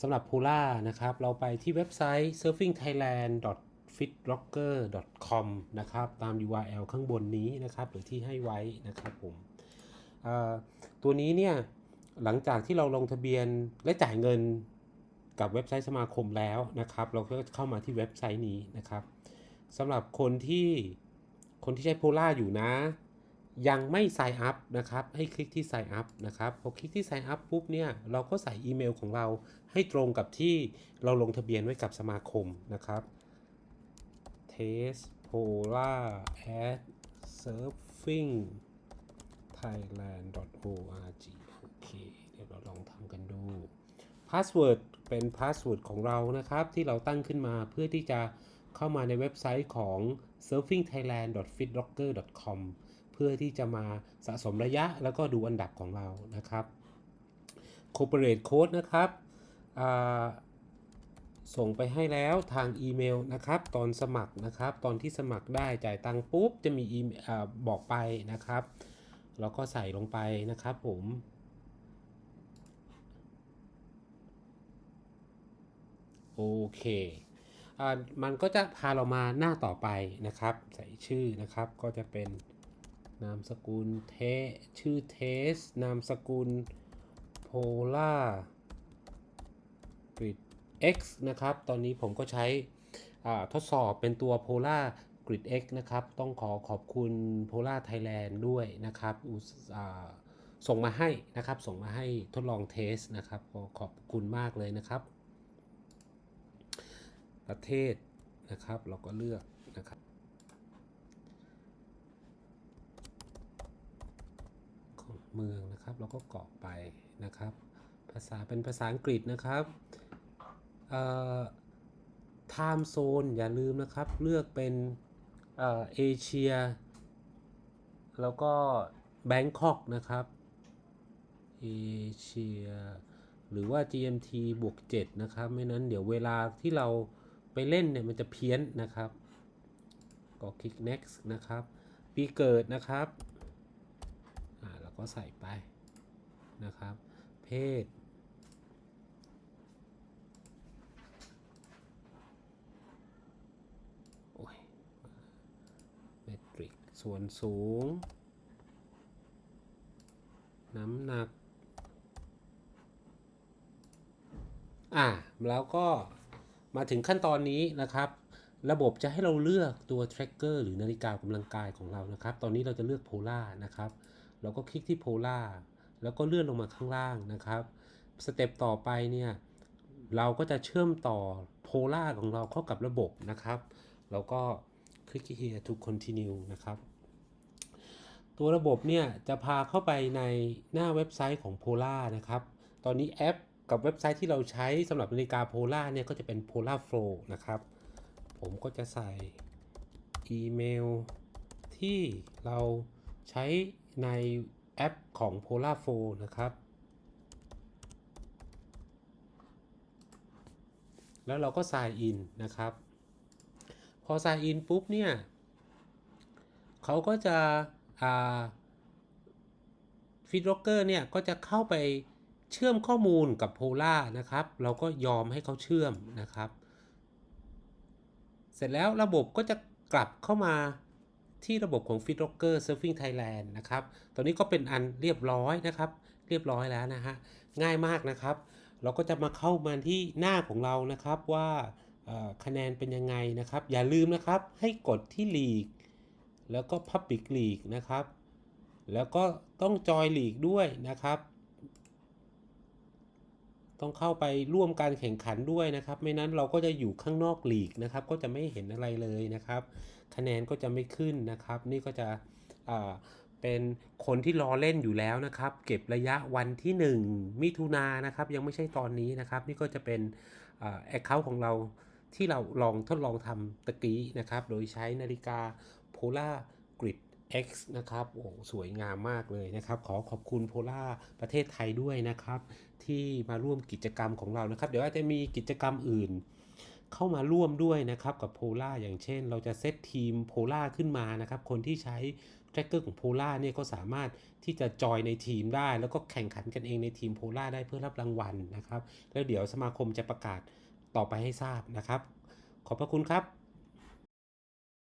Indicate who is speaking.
Speaker 1: สำหรับ Polar นะครับ เราไปที่เว็บไซต์ surfingthailand.fitrocker.com นะครับ ตาม URL ข้างบนนี้นะครับ หรือที่ให้ไว้นะครับผมตัวนี้เนี่ย หลังจากที่เราลงทะเบียนและจ่ายเงินกับเว็บไซต์สมาคมแล้วนะครับ เราก็เข้ามาที่เว็บไซต์นี้นะครับสำหรับคนที่คนที่ใช้โพล่าอยู่นะ ยังไม่ sign up นะครับ ให้คลิกที่ sign up นะครับพอคลิกที่ sign up ปุ๊บเนี่ยเราก็ใส่อีเมลของเราให้ตรงกับที่เราลงทะเบียนไว้กับสมาคมนะครับ test polar at surfing thailand.org โอเค เดี๋ยวเราลองทำกันดูพาสเวิร์ดเป็นพาสเวิร์ดของเรานะครับ ที่เราตั้งขึ้นมาเพื่อที่จะเข้ามาในเว็บไซต์ของ surfingthailand.fitrocker.com พื่อที่จะมาสะสมระยะแล้วก็ดูอันดับของเรานะครับ corporate code นะครับส่งไปให้แล้วทางอีเมลนะครับ ตอนสมัครนะครับ ตอนที่สมัครได้จ่ายตังค์ปุ๊บ จะมีอีเมลบอกไปนะครับเราก็ใส่ลงไปนะครับผมโอเคอมันก็จะพาเรามาหน้าต่อไปนะครับ ใส่ชื่อนะครับก็จะเป็น นามสกุลเทชื่อเทส นามสกุลโพล่ากริด X นะครับ ตอนนี้ผมก็ใช้ทดสอบเป็นตัว Polar Grid X นะครับ ต้องขอขอบคุณ Polar Thailand ด้วยนะครับ ส่งมาให้นะครับ ส่งมาให้ทดลองเทสนะครับ ขอขอบคุณมากเลยนะครับ ประเทศนะครับ เราก็เลือกนะครับ ของ เมืองนะครับ เราก็กรอกไปนะครับ ภาษาเป็นภาษาอังกฤษนะครับเอ่อ time zone อย่าลืมนะครับ เลือกเป็นเอ่อเอเชีย แล้วก็แบงคอกนะครับเอเชียหรือว่า GMT บวก 7 นะครับ ไม่นั้นเดี๋ยวเวลาที่เราไปเล่นเนี่ยมันจะเพี้ยนนะครับ ก็คลิก next นะครับ ปีเกิดนะครับ ก็ใส่ไปนะครับ เพศ โอ้ยเมตริก ส่วนสูง น้ำหนัก อ่าแล้วก็มาถึงขั้นตอนนี้นะครับ ระบบจะให้เราเลือกตัว tracker หรือนาฬิกากำลังกายของเรานะครับ ตอนนี้เราจะเลือก polar นะครับ เราก็คลิกที่ polar แล้วก็เลื่อนลงมาข้างล่างนะครับสเต็ปต่อไปเนี่ยเราก็จะเชื่อมต่อ polar ของเราเข้ากับระบบนะครับแล้วก็คลิก here to continue นะครับ ตัวระบบเนี่ยจะพาเข้าไปในหน้าเว็บไซต์ของ Polar นะครับ ตอนนี้แอปกับเว็บไซต์ที่เราใช้สำหรับนาฬิกา Polar เนี่ยก็จะเป็น Polar Flow นะครับ ผมก็จะใส่อีเมลที่เราใช้ ในแอปของ Polar Flow นะครับ แล้วเราก็ sign in นะครับ พอ sign in ปุ๊บเนี่ยเขาก็จะอ่าฟีดร็อกเกอร์เนี่ยก็จะเข้าไปเชื่อมข้อมูลกับโพล่านะครับ เราก็ยอมให้เขาเชื่อมนะครับ เสร็จแล้วระบบก็จะกลับเข้ามา ที่ระบบของ f e e d r o c k e r Surfing Thailand นะครับ ตอนนี้ก็เป็นอันเรียบร้อยนะครับ เรียบร้อยแล้วนะฮะ ง่ายมากนะครับ เราก็จะมาเข้ามาที่หน้าของเรานะครับว่าคะแนนเป็นยังไงนะครับ อย่าลืมนะครับให้กดที่ League แล้วก็ Public League นะครับ แล้วก็ต้องจอยลีกด้วยนะครับ ต้องเข้าไปร่วมการแข่งขันด้วยนะครับ ไม่นั้นเราก็จะอยู่ข้างนอกลีกนะครับ ก็จะไม่เห็นอะไรเลยนะครับ คะแนนก็จะไม่ขึ้นนะครับ นี่ก็จะเป็นคนที่รอเล่นอยู่แล้วนะครับ เก็บระยะวันที่ 1 มิถุนายนนะครับ ยังไม่ใช่ตอนนี้นะครับ นี่ก็จะเป็นแอคเคาท์ของเราที่เราลองทดลองทำตะกี้นะครับ โดยใช้นาฬิกา Polar Grid X นะครับโอ้สวยงามมากเลยนะครับ ขอขอบคุณ Polar ประเทศไทยด้วยนะครับ ที่มาร่วมกิจกรรมของเรานะครับ เดี๋ยวอาจจะมีกิจกรรมอื่น เข้ามาร่วมด้วยนะครับกับโพล่าอย่างเช่น เราจะเซตทีมโพล่าขึ้นมานะครับ คนที่ใช้แทร็กเกอร์ของโพล่าเนี่ยก็สามารถที่จะจอยในทีมได้ แล้วก็แข่งขันกันเองในทีมโพล่าได้เพื่อรับรางวัลนะครับ แล้วเดี๋ยวสมาคมจะประกาศต่อไปให้ทราบนะครับ ขอบพระคุณครับ